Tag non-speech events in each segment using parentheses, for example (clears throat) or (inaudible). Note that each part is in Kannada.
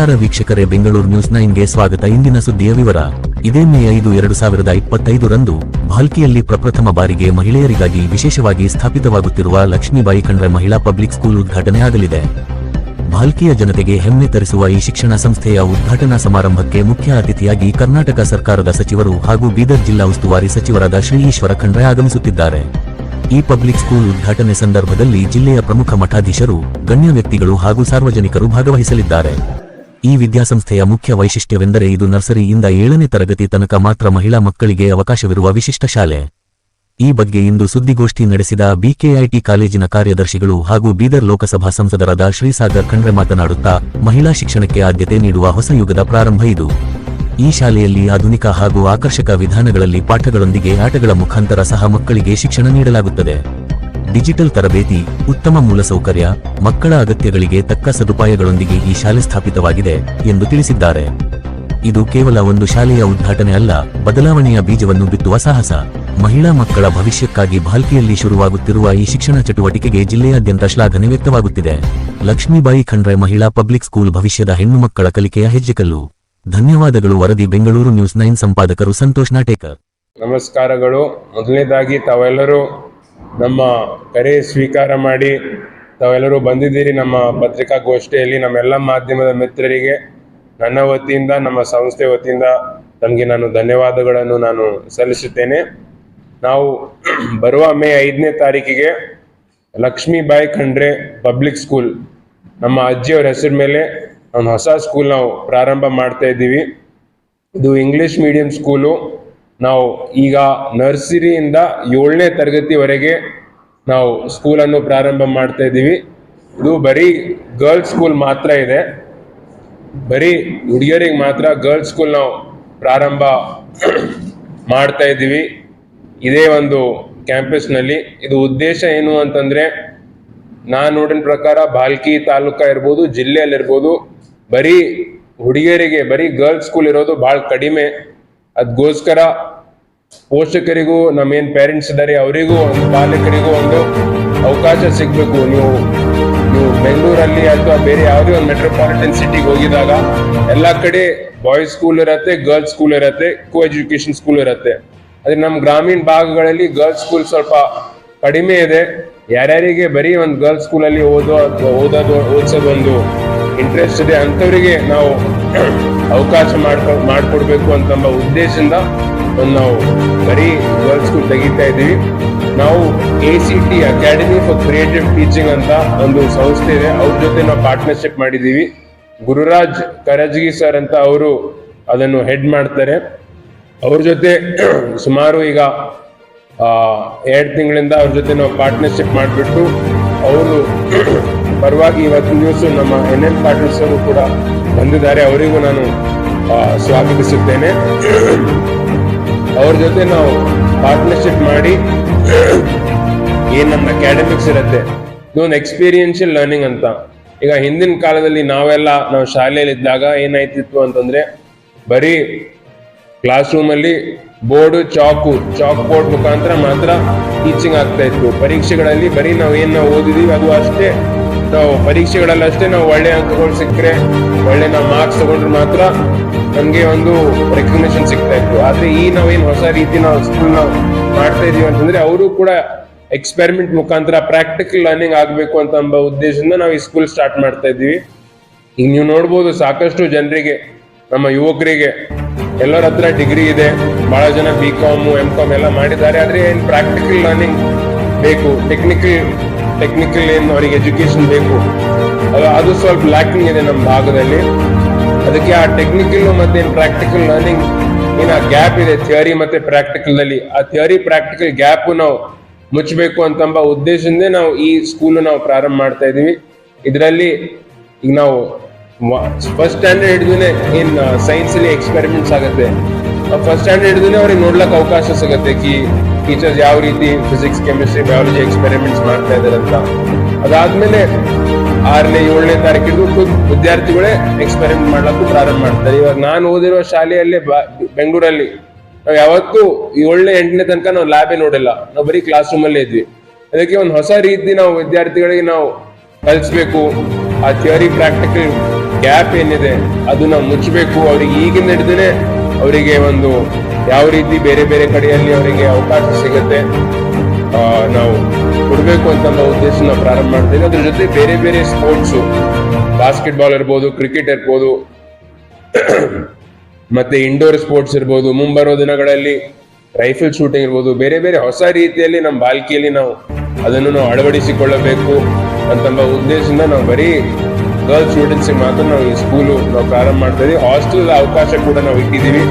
ನಮಸ್ಕಾರ ವೀಕ್ಷಕರೇ, ಬೆಂಗಳೂರು ನ್ಯೂಸ್ ನೈನ್ಗೆ ಸ್ವಾಗತ. ಇಂದಿನ ಸುದ್ದಿಯ ವಿವರ. ಇದೇ ಮೇ ಐದು, ಎರಡು ಸಾವಿರದ ಇಪ್ಪತ್ತೈದರಂದು ಭಾಲ್ಕಿಯಲ್ಲಿ ಪ್ರಪ್ರಥಮ ಬಾರಿಗೆ ಮಹಿಳೆಯರಿಗಾಗಿ ವಿಶೇಷವಾಗಿ ಸ್ಥಾಪಿತವಾಗುತ್ತಿರುವ ಲಕ್ಷ್ಮೀಬಾಯಿ ಖಂಡ್ರೆ ಮಹಿಳಾ ಪಬ್ಲಿಕ್ ಸ್ಕೂಲ್ ಉದ್ಘಾಟನೆ ಆಗಲಿದೆ. ಭಾಲ್ಕಿಯ ಜನತೆಗೆ ಹೆಮ್ಮೆ ತರಿಸುವ ಈ ಶಿಕ್ಷಣ ಸಂಸ್ಥೆಯ ಉದ್ಘಾಟನಾ ಸಮಾರಂಭಕ್ಕೆ ಮುಖ್ಯ ಅತಿಥಿಯಾಗಿ ಕರ್ನಾಟಕ ಸರ್ಕಾರದ ಸಚಿವರು ಹಾಗೂ ಬೀದರ್ ಜಿಲ್ಲಾ ಉಸ್ತುವಾರಿ ಸಚಿವರಾದ ಶ್ರೀ ಈಶ್ವರ ಖಂಡ್ರೆ ಆಗಮಿಸುತ್ತಿದ್ದಾರೆ. ಈ ಪಬ್ಲಿಕ್ ಸ್ಕೂಲ್ ಉದ್ಘಾಟನೆ ಸಂದರ್ಭದಲ್ಲಿ ಜಿಲ್ಲೆಯ ಪ್ರಮುಖ ಮಠಾಧೀಶರು, ಗಣ್ಯ ವ್ಯಕ್ತಿಗಳು ಹಾಗೂ ಸಾರ್ವಜನಿಕರು ಭಾಗವಹಿಸಲಿದ್ದಾರೆ. ಈ ವಿದ್ಯಾಸಂಸ್ಥೆಯ ಮುಖ್ಯ ವೈಶಿಷ್ಟ್ಯವೆಂದರೆ ಇದು ನರ್ಸರಿಯಿಂದ ಏಳನೇ ತರಗತಿ ತನಕ ಮಾತ್ರ ಮಹಿಳಾ ಮಕ್ಕಳಿಗೆ ಅವಕಾಶವಿರುವ ವಿಶಿಷ್ಟ ಶಾಲೆ. ಈ ಬಗ್ಗೆ ಇಂದು ಸುದ್ದಿಗೋಷ್ಠಿ ನಡೆಸಿದ ಬಿಕೆಐಟಿ ಕಾಲೇಜಿನ ಕಾರ್ಯದರ್ಶಿಗಳು ಹಾಗೂ ಬೀದರ್ ಲೋಕಸಭಾ ಸಂಸದರಾದ ಶ್ರೀಸಾಗರ್ ಖಂಡ್ರೆ ಮಾತನಾಡುತ್ತಾ, ಮಹಿಳಾ ಶಿಕ್ಷಣಕ್ಕೆ ಆದ್ಯತೆ ನೀಡುವ ಹೊಸ ಯುಗದ ಪ್ರಾರಂಭ ಇದು. ಈ ಶಾಲೆಯಲ್ಲಿ ಆಧುನಿಕ ಹಾಗೂ ಆಕರ್ಷಕ ವಿಧಾನಗಳಲ್ಲಿ ಪಾಠಗಳೊಂದಿಗೆ ಆಟಗಳ ಮುಖಾಂತರ ಸಹ ಮಕ್ಕಳಿಗೆ ಶಿಕ್ಷಣ ನೀಡಲಾಗುತ್ತದೆ. ಡಿಜಿಟಲ್ ತರಬೇತಿ, ಉತ್ತಮ ಮೂಲಸೌಕರ್ಯ, ಮಕ್ಕಳ ಅಗತ್ಯಗಳಿಗೆ ತಕ್ಕ ಸದುಪಾಯಗಳೊಂದಿಗೆ ಈ ಶಾಲೆ ಸ್ಥಾಪಿತವಾಗಿದೆ ಎಂದು ತಿಳಿಸಿದ್ದಾರೆ. ಇದು ಕೇವಲ ಒಂದು ಶಾಲೆಯ ಉದ್ಘಾಟನೆ ಅಲ್ಲ, ಬದಲಾವಣೆಯ ಬೀಜವನ್ನು ಬಿತ್ತುವ ಸಾಹಸ. ಮಹಿಳಾ ಮಕ್ಕಳ ಭವಿಷ್ಯಕ್ಕಾಗಿ ಭಾಲ್ಕಿಯಲ್ಲಿ ಶುರುವಾಗುತ್ತಿರುವ ಈ ಶಿಕ್ಷಣ ಚಟುವಟಿಕೆಗೆ ಜಿಲ್ಲೆಯಾದ್ಯಂತ ಶ್ಲಾಘನೆ ವ್ಯಕ್ತವಾಗುತ್ತಿದೆ. ಲಕ್ಷ್ಮೀಬಾಯಿ ಖಂಡ್ರೆ ಮಹಿಳಾ ಪಬ್ಲಿಕ್ ಸ್ಕೂಲ್ ಭವಿಷ್ಯದ ಹೆಣ್ಣು ಮಕ್ಕಳ ಕಲಿಕೆಯ ಹೆಜ್ಜೆಕಲ್ಲು. ಧನ್ಯವಾದಗಳು ವರದಿ, ಬೆಂಗಳೂರು ನ್ಯೂಸ್ ನೈನ್ ಸಂಪಾದಕರು ಸಂತೋಷ್ ನಾಟೇಕರ್. ನಮಸ್ಕಾರಗಳು. ಮೊದಲನೇದಾಗಿ ತಾವೆಲ್ಲರೂ ನಮ್ಮ ಕರೆ ಸ್ವೀಕಾರ ಮಾಡಿ ತಾವೆಲ್ಲರೂ ಬಂದಿದ್ದೀರಿ ನಮ್ಮ ಪತ್ರಿಕಾಗೋಷ್ಠಿಯಲ್ಲಿ. ನಮ್ಮೆಲ್ಲ ಮಾಧ್ಯಮದ ಮಿತ್ರರಿಗೆ, ನನ್ನ ವತಿಯಿಂದ, ನಮ್ಮ ಸಂಸ್ಥೆ ವತಿಯಿಂದ ತಮಗೆ ನಾನು ಧನ್ಯವಾದಗಳನ್ನು ನಾನು ಸಲ್ಲಿಸುತ್ತೇನೆ. ನಾವು ಬರುವ ಮೇ ಐದನೇ ತಾರೀಕಿಗೆ ಲಕ್ಷ್ಮೀಬಾಯಿ ಖಂಡ್ರೆ ಪಬ್ಲಿಕ್ ಸ್ಕೂಲ್, ನಮ್ಮ ಅಜ್ಜಿಯವರ ಹೆಸರು ಮೇಲೆ ಒಂದು ಹೊಸ ಸ್ಕೂಲ್ ನಾವು ಪ್ರಾರಂಭ ಮಾಡ್ತಾ ಇದ್ದೀವಿ. ಇದು ಇಂಗ್ಲಿಷ್ ಮೀಡಿಯಂ ಸ್ಕೂಲು. ನಾವು ಈಗ ನರ್ಸರಿಯಿಂದ ಏಳನೇ ತರಗತಿವರೆಗೆ ನಾವು ಸ್ಕೂಲನ್ನು ಪ್ರಾರಂಭ ಮಾಡ್ತಾ ಇದ್ದೀವಿ. ಇದು ಬರೀ ಗರ್ಲ್ಸ್ ಸ್ಕೂಲ್ ಮಾತ್ರ ಇದೆ. ಬರೀ ಹುಡುಗಿಯರಿಗೆ ಮಾತ್ರ ಗರ್ಲ್ಸ್ ಸ್ಕೂಲ್ ನಾವು ಪ್ರಾರಂಭ ಮಾಡ್ತಾ ಇದ್ದೀವಿ. ಇದೇ ಒಂದು ಕ್ಯಾಂಪಸ್ನಲ್ಲಿ. ಇದು ಉದ್ದೇಶ ಏನು ಅಂತಂದರೆ, ನಾನು ನೋಡಿನ ಪ್ರಕಾರ ಬಾಲ್ಕಿ ತಾಲೂಕ ಇರ್ಬೋದು, ಜಿಲ್ಲೆಯಲ್ಲಿರ್ಬೋದು, ಬರೀ ಹುಡುಗಿಯರಿಗೆ, ಬರೀ ಗರ್ಲ್ಸ್ ಸ್ಕೂಲ್ ಇರೋದು ಭಾಳ ಕಡಿಮೆ ಅದಕ್ಕೋಸ್ಕರ ಪೋಷಕರಿಗೂ ನಮ್ಮ ಏನು ಪೇರೆಂಟ್ಸ್ ಇದ್ದಾರೆ ಅವರಿಗೂ, ಒಂದು ಪಾಲಕರಿಗೂ ಒಂದು ಅವಕಾಶ ಸಿಗಬೇಕು. ನೀವು ನೀವು ಬೆಂಗಳೂರಲ್ಲಿ ಅಥವಾ ಬೇರೆ ಯಾವುದೇ ಒಂದು ಮೆಟ್ರೋಪಾಲಿಟನ್ ಸಿಟಿಗೆ ಹೋಗಿದಾಗ, ಎಲ್ಲ ಕಡೆ ಬಾಯ್ಸ್ ಸ್ಕೂಲ್ ಇರತ್ತೆ ಗರ್ಲ್ಸ್ ಸ್ಕೂಲ್ ಇರತ್ತೆ ಕೋ ಎಜುಕೇಶನ್ ಸ್ಕೂಲ್ ಇರತ್ತೆ. ಅದೇ ನಮ್ಮ ಗ್ರಾಮೀಣ ಭಾಗಗಳಲ್ಲಿ ಗರ್ಲ್ಸ್ ಸ್ಕೂಲ್ ಸ್ವಲ್ಪ ಕಡಿಮೆ ಇದೆ. ಯಾರ್ಯಾರಿಗೆ ಬರೀ ಒಂದು ಗರ್ಲ್ಸ್ ಸ್ಕೂಲಲ್ಲಿ ಓದೋ ಅಥವಾ ಓದೋದು ಓದಿಸೋದು ಒಂದು ಇಂಟ್ರೆಸ್ಟ್ ಇದೆ, ಅಂಥವರಿಗೆ ನಾವು ಅವಕಾಶ ಮಾಡ್ಕೊ, ಮಾಡಿಕೊಡ್ಬೇಕು ಅಂತ ಎಂಬ ಉದ್ದೇಶದಿಂದ ಒಂದು ನಾವು ಬರೀ ಗರ್ಲ್ಸ್ ಸ್ಕೂಲ್ ತೆಗಿತಾ ಇದ್ದೀವಿ. ನಾವು A C T academy for creative teaching ಅಂತ ಒಂದು ಸಂಸ್ಥೆ ಇದೆ. ಅವ್ರ ಜೊತೆ ನಾವು ಪಾರ್ಟ್ನರ್ಶಿಪ್ ಮಾಡಿದ್ದೀವಿ. ಗುರುರಾಜ್ ಕರಜ್ಗಿ ಸರ್ ಅಂತ ಅವರು ಅದನ್ನು ಹೆಡ್ ಮಾಡ್ತಾರೆ. ಅವ್ರ ಜೊತೆ (clears throat) ಸುಮಾರು ಈಗ ಎರಡು ತಿಂಗಳಿಂದ ಅವ್ರ ಜೊತೆ ನಾವು ಪಾರ್ಟ್ನರ್ಶಿಪ್ ಮಾಡಿಬಿಟ್ಟು, ಅವರು ಪರವಾಗಿ ಇವತ್ತಿನ ದಿವಸ ನಮ್ಮ ಎನ್ ಎನ್ ಪಾಟೀಲ್ ಸರ್ ಕೂಡ ಬಂದಿದ್ದಾರೆ. ಅವರಿಗೂ ನಾನು ಸ್ವಾಗತಿಸುತ್ತೇನೆ. ಅವ್ರ ಜೊತೆ ನಾವು ಪಾರ್ಟ್ನರ್ಶಿಪ್ ಮಾಡಿ ಏನ್ ನಮ್ಮ ಅಕಾಡೆಮಿಕ್ಸ್ ಇರುತ್ತೆ, ಇದೊಂದು ಎಕ್ಸ್ಪೀರಿಯನ್ಶಿಯಲ್ ಲರ್ನಿಂಗ್ ಅಂತ. ಈಗ ಹಿಂದಿನ ಕಾಲದಲ್ಲಿ ನಾವೆಲ್ಲ ನಾವು ಶಾಲೆಯಲ್ಲಿ ಇದ್ದಾಗ ಏನಾಯ್ತಿತ್ತು ಅಂತಂದ್ರೆ, ಬರೀ ಕ್ಲಾಸ್ ರೂಮಲ್ಲಿ ಬೋರ್ಡ್ ಚಾಕು ಚಾಕ್ ಬೋರ್ಡ್ ಮುಖಾಂತರ ಮಾತ್ರ ಟೀಚಿಂಗ್ ಆಗ್ತಾ ಇತ್ತು. ಪರೀಕ್ಷೆಗಳಲ್ಲಿ ಬರೀ ನಾವು ಏನ್ ಓದಿದೀವಿ, ಅದು ಅಷ್ಟೇ. ನಾವು ಪರೀಕ್ಷೆಗಳಲ್ಲಿ ಅಷ್ಟೇ ನಾವು ಒಳ್ಳೆ ಅಂಕಗಳು ಸಿಕ್ಕರೆ ಒಳ್ಳೆ ನಾವು ಮಾರ್ಕ್ಸ್ ತಗೊಂಡ್ರೆ ಮಾತ್ರ ನಮಗೆ ಒಂದು ರೆಕಗ್ನೇಷನ್ ಸಿಗ್ತಾ ಇತ್ತು. ಆದ್ರೆ ಈ ನಾವೇನು ಹೊಸ ರೀತಿ ನಾವು ಸ್ಕೂಲ್ ನಾವು ಮಾಡ್ತಾ ಇದೀವಿ ಅಂತಂದ್ರೆ ಅವರು ಕೂಡ ಎಕ್ಸ್ಪೆರಿಮೆಂಟ್ ಮುಖಾಂತರ ಪ್ರಾಕ್ಟಿಕಲ್ ಲರ್ನಿಂಗ್ ಆಗಬೇಕು ಅಂತ ಎಂಬ ಉದ್ದೇಶದಿಂದ ನಾವು ಈ ಸ್ಕೂಲ್ ಸ್ಟಾರ್ಟ್ ಮಾಡ್ತಾ ಇದ್ದೀವಿ. ಈಗ ನೀವು ನೋಡ್ಬೋದು ಸಾಕಷ್ಟು ಜನರಿಗೆ, ನಮ್ಮ ಯುವಕರಿಗೆ, ಎಲ್ಲರ ಹತ್ರ ಡಿಗ್ರಿ ಇದೆ, ಬಹಳ ಜನ ಬಿ ಕಾಮ್ ಎಂ ಕಾಮ್ ಎಲ್ಲ ಮಾಡಿದ್ದಾರೆ. ಆದ್ರೆ ಏನು ಪ್ರಾಕ್ಟಿಕಲ್ ಲರ್ನಿಂಗ್ ಬೇಕು ಟೆಕ್ನಿಕಲ್ ಟೆಕ್ನಿಕಲ್ ಏನು ಅವರಿಗೆ ಎಜುಕೇಶನ್ ಬೇಕು, ಅದು ಸ್ವಲ್ಪ ಲ್ಯಾಕಿಂಗ್ ಇದೆ ನಮ್ಮ ಭಾಗದಲ್ಲಿ. ಅದಕ್ಕೆ ಆ ಟೆಕ್ನಿಕಲ್ ಮತ್ತೆ ಪ್ರಾಕ್ಟಿಕಲ್ ಲರ್ನಿಂಗ್ ಏನು ಆ ಗ್ಯಾಪ್ ಇದೆ ಥಿಯರಿ ಮತ್ತೆ ಪ್ರಾಕ್ಟಿಕಲ್ ಅಲ್ಲಿ ಆ ಥಿಯರಿ ಪ್ರಾಕ್ಟಿಕಲ್ ಗ್ಯಾಪ್ ನಾವು ಮುಚ್ಚಬೇಕು ಅಂತಂಬ ಉದ್ದೇಶದಿಂದ ನಾವು ಈ ಸ್ಕೂಲ್ ನಾವು ಪ್ರಾರಂಭ ಮಾಡ್ತಾ ಇದೀವಿ ಇದರಲ್ಲಿ ಈಗ ನಾವು ಫಸ್ಟ್ ಸ್ಟ್ಯಾಂಡರ್ಡ್ ಹಿಡಿದ್ರೆ ಇನ್ ಸೈನ್ಸ್ ಅಲ್ಲಿ ಎಕ್ಸ್ಪೆರಿಮೆಂಟ್ಸ್ ಆಗುತ್ತೆ. ಫಸ್ಟ್ ಸ್ಟ್ಯಾಂಡರ್ಡ್ ಹಿಡಿದ್ರೆ ಅವ್ರಿಗೆ ನೋಡ್ಲಕ್ಕೆ ಅವಕಾಶ ಸಿಗುತ್ತೆ ಕಿ ಟೀಚರ್ಸ್ ಯಾವ ರೀತಿ ಫಿಸಿಕ್ಸ್ ಕೆಮಿಸ್ಟ್ರಿ ಬಯಾಲಜಿ ಎಕ್ಸ್ಪೆರಿಮೆಂಟ್ಸ್ ಮಾಡ್ತಾ ಇದ್ದಾರೆ ಅಂತ. ಅದಾದ್ಮೇಲೆ ಆರನೇ, ಏಳನೇ ತಾರೀಕಿಗೂ ವಿದ್ಯಾರ್ಥಿಗಳೇ ಎಕ್ಸ್ಪೆರಿಮೆಂಟ್ ಮಾಡ್ಲಕ್ಕೂ ಪ್ರಾರಂಭ ಮಾಡ್ತಾರೆ. ಇವಾಗ ನಾನು ಓದಿರೋ ಶಾಲೆಯಲ್ಲೇ ಬೆಂಗಳೂರಲ್ಲಿ ನಾವು ಯಾವತ್ತೂ ಏಳನೇ, ಎಂಟನೇ ತನಕ ನಾವು ಲ್ಯಾಬೇ ನೋಡಿಲ್ಲ. ನಾವು ಬರೀ ಕ್ಲಾಸ್ ರೂಮ್ ಅಲ್ಲೇ ಇದ್ವಿ. ಅದಕ್ಕೆ ಒಂದು ಹೊಸ ರೀತಿ ನಾವು ವಿದ್ಯಾರ್ಥಿಗಳಿಗೆ ನಾವು ಕಲಿಸ್ಬೇಕು. ಆ ಥಿಯರಿ ಪ್ರಾಕ್ಟಿಕಲ್ ಗ್ಯಾಪ್ ಏನಿದೆ, ಅದನ್ನ ಮುಚ್ಚಬೇಕು ಅವ್ರಿಗೆ ಈಗಿನ ಹಿಡಿದೇ ಅವರಿಗೆ ಒಂದು ಯಾವ ರೀತಿ ಬೇರೆ ಬೇರೆ ಕಡೆಯಲ್ಲಿ ಅವರಿಗೆ ಅವಕಾಶ ಸಿಗುತ್ತೆ ನಾವು ಕೊಡಬೇಕು ಅಂತ ಅನ್ನೋ ಉದ್ದೇಶ ನಾವು ಪ್ರಾರಂಭ ಮಾಡ್ತೀವಿ. ಅದ್ರ ಜೊತೆ ಬೇರೆ ಬೇರೆ ಸ್ಪೋರ್ಟ್ಸು ಬಾಸ್ಕೆಟ್ಬಾಲ್ ಇರ್ಬೋದು ಕ್ರಿಕೆಟ್ ಇರ್ಬೋದು, (coughs) ಮತ್ತೆ ಇಂಡೋರ್ ಸ್ಪೋರ್ಟ್ಸ್ ಇರ್ಬೋದು, ಮುಂಬರುವ ದಿನಗಳಲ್ಲಿ ರೈಫಲ್ ಶೂಟಿಂಗ್ ಇರ್ಬೋದು, ಬೇರೆ ಬೇರೆ ಹೊಸ ರೀತಿಯಲ್ಲಿ ನಮ್ಮ ಬಾಲ್ಕಿಯಲ್ಲಿ ನಾವು ಅದನ್ನು ನಾವು ಅಳವಡಿಸಿಕೊಳ್ಳಬೇಕು ಅಂತಂಬ ಉದ್ದೇಶದಿಂದ ನಾವು ಬರೀ ಗರ್ಲ್ಸ್ ಸ್ಟೂಡೆಂಟ್ಸ್ ಮಾತ್ರ ನಾವು ಈ ಸ್ಕೂಲು ನಾವು ಪ್ರಾರಂಭ ಮಾಡ್ತಾ ಇದೀವಿ ಹಾಸ್ಟೆಲ್ ಅವಕಾಶ ಕೂಡ ನಾವು ಇಟ್ಟಿದ್ದೀವಿ.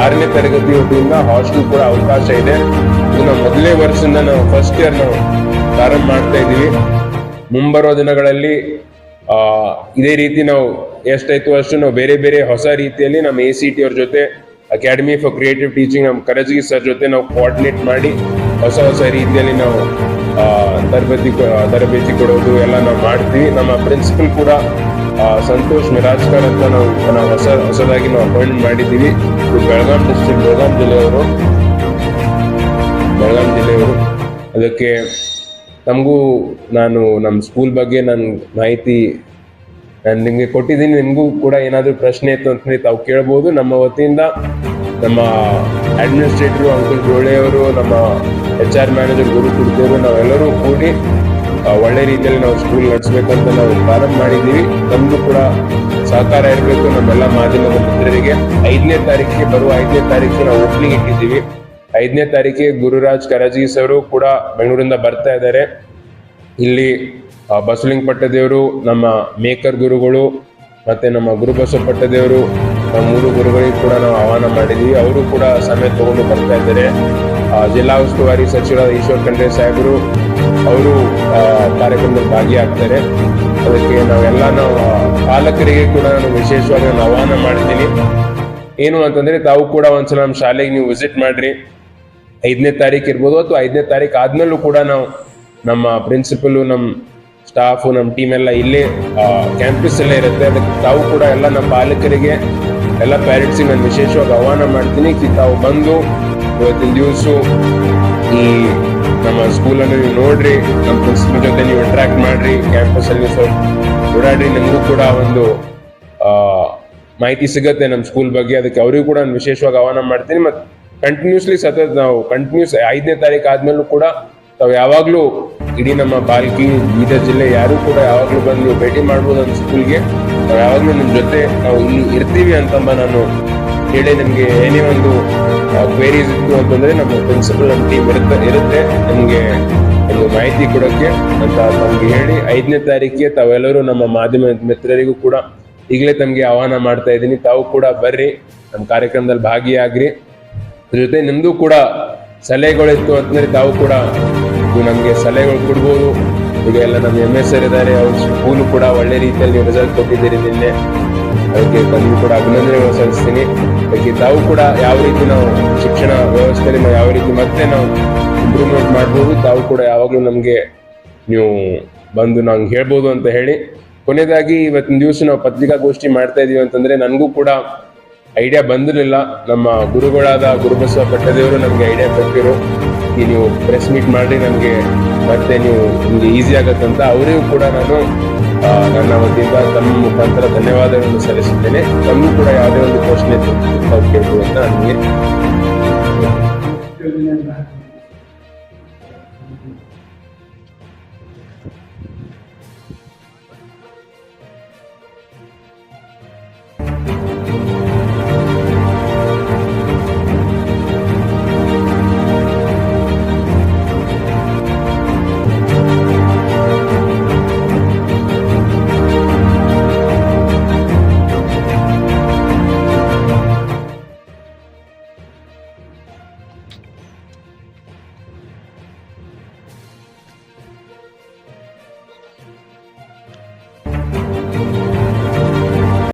ಆರನೇ ತರಗತಿ ವತಿಯಿಂದ ಹಾಸ್ಟೆಲ್ ಕೂಡ ಅವಕಾಶ ಇದೆ. ಇದು ನಾವು ಮೊದಲನೇ ವರ್ಷದಿಂದ ನಾವು ಫಸ್ಟ್ ಇಯರ್ ನಾವು ಪ್ರಾರಂಭ ಮಾಡ್ತಾ ಇದ್ದೀವಿ. ಮುಂಬರುವ ದಿನಗಳಲ್ಲಿ ಇದೇ ರೀತಿ ನಾವು ಎಷ್ಟಾಯ್ತು ಅಷ್ಟು ನಾವು ಬೇರೆ ಬೇರೆ ಹೊಸ ರೀತಿಯಲ್ಲಿ ನಮ್ಮ ಎ ಸಿ ಟಿ ಅವ್ರ ಜೊತೆ ಅಕಾಡೆಮಿ ಫಾರ್ ಕ್ರಿಯೇಟಿವ್ ಟೀಚಿಂಗ್ ನಮ್ಮ ಕರಜಗಿ ಸರ್ ಜೊತೆ ನಾವು ಕೋಆರ್ಡಿನೇಟ್ ಮಾಡಿ ಹೊಸ ಹೊಸ ರೀತಿಯಲ್ಲಿ ನಾವು ತರಬೇತಿ ತರಬೇತಿ ಕೊಡೋದು ಎಲ್ಲ ನಾವು ಮಾಡ್ತೀವಿ. ನಮ್ಮ ಪ್ರಿನ್ಸಿಪಲ್ ಕೂಡ ಸಂತೋಷ್ ಮಿರಾಜ್ಕರ್ ಅಂತ ನಾವು ನಾವು ಹೊಸ, ಹೊಸದಾಗಿ ನಾವು ಅಪಾಯಿಂಟ್ ಮಾಡಿದ್ದೀವಿ. ಬೆಳಗಾಂ ಡಿಸ್ಟ್ರಿಕ್ಟ್ ಬೆಳಗಾಂ ಜಿಲ್ಲೆಯವರು. ಬೆಳಗಾಂ ಜಿಲ್ಲೆಯವರು. ಅದಕ್ಕೆ ನಮಗೂ ನಾನು ನಮ್ಮ ಸ್ಕೂಲ್ ಬಗ್ಗೆ ನನ್ನ ಮಾಹಿತಿ ನಾನು ನಿಮಗೆ ಕೊಟ್ಟಿದ್ದೀನಿ. ನಿಮಗೂ ಕೂಡ ಏನಾದರೂ ಪ್ರಶ್ನೆ ಇತ್ತು ಅಂತಂದ್ರೆ ತಾವು ಕೇಳ್ಬೋದು. ನಮ್ಮ ವತಿಯಿಂದ ನಮ್ಮ ಅಡ್ಮಿನಿಸ್ಟ್ರೇಟರ್ ಅಂಕಲ್ ಜೋಳೆಯವರು ನಮ್ಮ ಎಚ್ ಆರ್ ಮ್ಯಾನೇಜರ್ ಗುರು ಕುರ್ತಿಯವರು ನಾವೆಲ್ಲರೂ ಕೂಡಿ ಒಳ್ಳೆ ರೀತಿಯಲ್ಲಿ ನಾವು ಸ್ಕೂಲ್ ನಡೆಸಬೇಕಂತ ನಾವು ಪ್ರಾರಂಭ ಮಾಡಿದ್ದೀವಿ. ನಮಗೂ ಕೂಡ ಸಹಕಾರ ಇರಬೇಕು. ನಮ್ಮೆಲ್ಲ ಮಾಧ್ಯಮದ ಮಿತ್ರರಿಗೆ ಐದನೇ ತಾರೀಕಿಗೆ ಬರುವ ಐದನೇ ತಾರೀಕಿಗೆ ನಾವು ಓಪನಿಂಗ್ ಇಟ್ಟಿದ್ದೀವಿ. ಐದನೇ ತಾರೀಕಿಗೆ ಗುರುರಾಜ್ ಕರಾಜೀಸ್ ಅವರು ಕೂಡ ಬೆಂಗಳೂರಿಂದ ಬರ್ತಾ ಇದ್ದಾರೆ. ಇಲ್ಲಿ ಬಸಲಿಂಗ್ ಪಟ್ಟದೇವರು, ನಮ್ಮ ಮೇಕರ್ ಗುರುಗಳು, ಮತ್ತೆ ನಮ್ಮ ಗುರುಬಸವ ಪಟ್ಟದೇವರು ನಮ್ಮ ಮೂರು ಗುರುಗಳಿಗೆ ಕೂಡ ನಾವು ಆಹ್ವಾನ ಮಾಡಿದ್ವಿ. ಅವರು ಕೂಡ ಸಮಯ ತಗೊಂಡು ಬರ್ತಾ ಇದ್ದಾರೆ. ಜಿಲ್ಲಾ ಉಸ್ತುವಾರಿ ಸಚಿವ ಈಶ್ವರ್ ಖಂಡ್ರೆ ಸಾಹೇಬರು ಅವರು ಕಾರ್ಯಕ್ರಮದಲ್ಲಿ ಭಾಗಿಯಾಗ್ತಾರೆ. ಅದಕ್ಕೆ ನಾವೆಲ್ಲ ನಾವು ಪಾಲಕರಿಗೆ ಕೂಡ ನಾನು ವಿಶೇಷವಾಗಿ ನಾನು ಆಹ್ವಾನ ಮಾಡ್ತೀನಿ. ಏನು ಅಂತಂದ್ರೆ, ತಾವು ಕೂಡ ಒಂದ್ಸಲ ನಮ್ಮ ಶಾಲೆಗೆ ನೀವು ವಿಸಿಟ್ ಮಾಡ್ರಿ. ಐದನೇ ತಾರೀಕು ಇರ್ಬೋದು ಅಥವಾ ಐದನೇ ತಾರೀಕು ಆದ್ಮೇಲೂ ಕೂಡ ನಾವು ನಮ್ಮ ಪ್ರಿನ್ಸಿಪಲ್, ನಮ್ಮ ಸ್ಟಾಫು, ನಮ್ಮ ಟೀಮ್ ಎಲ್ಲ ಇಲ್ಲೇ ಕ್ಯಾಂಪಸ್ ಅಲ್ಲೇ ಇರುತ್ತೆ. ಅದಕ್ಕೆ ತಾವು ಕೂಡ ಎಲ್ಲ ನಮ್ಮ ಪಾಲಕರಿಗೆ ಎಲ್ಲ ಪೇರೆಂಟ್ಸಿಗೆ ನಾನು ವಿಶೇಷವಾಗಿ ಆಹ್ವಾನ ಮಾಡ್ತೀನಿ. ಕಿ ತಾವು ಬಂದು ಇವತ್ತಿನ ದಿವಸ ಈ ನಮ್ಮ ಸ್ಕೂಲನ್ನು ನೀವು ನೋಡ್ರಿ, ನಮ್ಮ ಪ್ರಿನ್ಸಿಪಲ್ ಜೊತೆ ನೀವು ಇಂಟ್ರಾಕ್ಟ್ ಮಾಡ್ರಿ ಕ್ಯಾಂಪಸ್ ಅಲ್ಲಿ ಸ್ವಲ್ಪ ಓಡಾಡ್ರಿ. ನಿಮಗೂ ಕೂಡ ಒಂದು ಮಾಹಿತಿ ಸಿಗುತ್ತೆ ನಮ್ಮ ಸ್ಕೂಲ್ ಬಗ್ಗೆ. ಅದಕ್ಕೆ ಅವರಿಗೂ ಕೂಡ ನಾನು ವಿಶೇಷವಾಗಿ ಆಹ್ವಾನ ಮಾಡ್ತೀನಿ. ಮತ್ತು ಕಂಟಿನ್ಯೂಸ್ಲಿ ಸತತ ನಾವು ಕಂಟಿನ್ಯೂಸ್ ಐದನೇ ತಾರೀಕು ಆದ್ಮೇಲೂ ಕೂಡ ತಾವು ಯಾವಾಗಲೂ ಇಡೀ ನಮ್ಮ ಬಾಲ್ಕಿ, ಬೀದರ್ ಜಿಲ್ಲೆ ಯಾರು ಕೂಡ ಯಾವಾಗಲೂ ಬಂದು ಭೇಟಿ ಮಾಡ್ಬೋದು ನಮ್ಮ ಸ್ಕೂಲ್ಗೆ ಯಾವಾಗಲೂ ನಿಮ್ಮ ಜೊತೆ, ನಾವು ಇಲ್ಲಿ ಇರ್ತೀವಿ ಅಂತಂಬ ನಾನು ಹೇಳಿ ನಿಮಗೆ ಏನೇ ಒಂದು ಕ್ವೇರೀಸ್ ಇತ್ತು ಅಂತಂದ್ರೆ ನಮ್ಮ ಪ್ರಿನ್ಸಿಪಲ್ ನಮ್ಮ ಟೀಮ್ ಇರುತ್ತೆ ಇರುತ್ತೆ. ನಿಮಗೆ ಒಂದು ಮಾಹಿತಿ ಕೊಡೋಕ್ಕೆ ಅಂತ ನಮ್ಗೆ ಹೇಳಿ, ಐದನೇ ತಾರೀಕಿಗೆ ತಾವೆಲ್ಲರೂ ನಮ್ಮ ಮಾಧ್ಯಮ ಮಿತ್ರರಿಗೂ ಕೂಡ ಈಗಲೇ ತಮಗೆ ಆಹ್ವಾನ ಮಾಡ್ತಾ ಇದ್ದೀನಿ. ತಾವು ಕೂಡ ಬರ್ರಿ ನಮ್ಮ ಕಾರ್ಯಕ್ರಮದಲ್ಲಿ ಭಾಗಿಯಾಗ್ರಿ. ಜೊತೆ ನಿಮ್ಮದು ಕೂಡ ಸಲಹೆಗಳಿತ್ತು ಅಂತಂದ್ರೆ ತಾವು ಕೂಡ ನಮಗೆ ಸಲಹೆಗಳು ಕೊಡ್ಬೋದು. ಈಗ ಎಲ್ಲ ನಮ್ಮ ಎಂ ಎಸ್ ಸರ್ ಇದ್ದಾರೆ, ಅವ್ರ ಸ್ಕೂಲು ಕೂಡ ಒಳ್ಳೆ ರೀತಿಯಲ್ಲಿ ರಿಸಲ್ಟ್ ಕೊಟ್ಟಿದ್ದೀರಿ ನಿನ್ನೆ. ಅದಕ್ಕೆ ಬಂದು ಕೂಡ ಅಭಿನಂದನೆಗಳು ಸಲ್ಲಿಸ್ತೀನಿ. ಅದಕ್ಕೆ ತಾವು ಕೂಡ ಯಾವ ರೀತಿ ನಾವು ಶಿಕ್ಷಣ ವ್ಯವಸ್ಥೆಯಲ್ಲಿ ಯಾವ ರೀತಿ ಮತ್ತೆ ನಾವು ಇಂಪ್ರೂವ್ಮೆಂಟ್ ಮಾಡ್ಬೋದು, ತಾವು ಕೂಡ ಯಾವಾಗಲೂ ನಮಗೆ ನೀವು ಬಂದು ನಂಗೆ ಹೇಳ್ಬೋದು ಅಂತ ಹೇಳಿ. ಕೊನೆಯದಾಗಿ ಇವತ್ತಿನ ದಿವಸ ನಾವು ಪತ್ರಿಕಾಗೋಷ್ಠಿ ಮಾಡ್ತಾ ಇದೀವಿ ಅಂತಂದ್ರೆ ನನಗೂ ಕೂಡ ಐಡಿಯಾ ಬಂದಿರಲಿಲ್ಲ. ನಮ್ಮ ಗುರುಗಳಾದ ಗುರುಬಸವ ಪಟ್ಟದೇವರು ನಮಗೆ ಐಡಿಯಾ ಕೊಟ್ಟಿರು. ಈ ನೀವು ಪ್ರೆಸ್ ಮೀಟ್ ಮಾಡಿ ನನಗೆ ಮತ್ತೆ ನೀವು ನಿಮಗೆ ಈಸಿ ಅಂತ ಅವರಿಗೂ ಕೂಡ ನಾನು ನನ್ನ ವತಿಯಿಂದ ತಮ್ಮ ಮುಖಾಂತರ ಧನ್ಯವಾದಗಳನ್ನು ಸಲ್ಲಿಸುತ್ತೇನೆ. ತಮ್ಮ ಕೂಡ ಯಾವುದೇ ಒಂದು ಪ್ರಶ್ನೆ ಕೇಳ್ಬೋದು ಅಂತ ನನಗೆ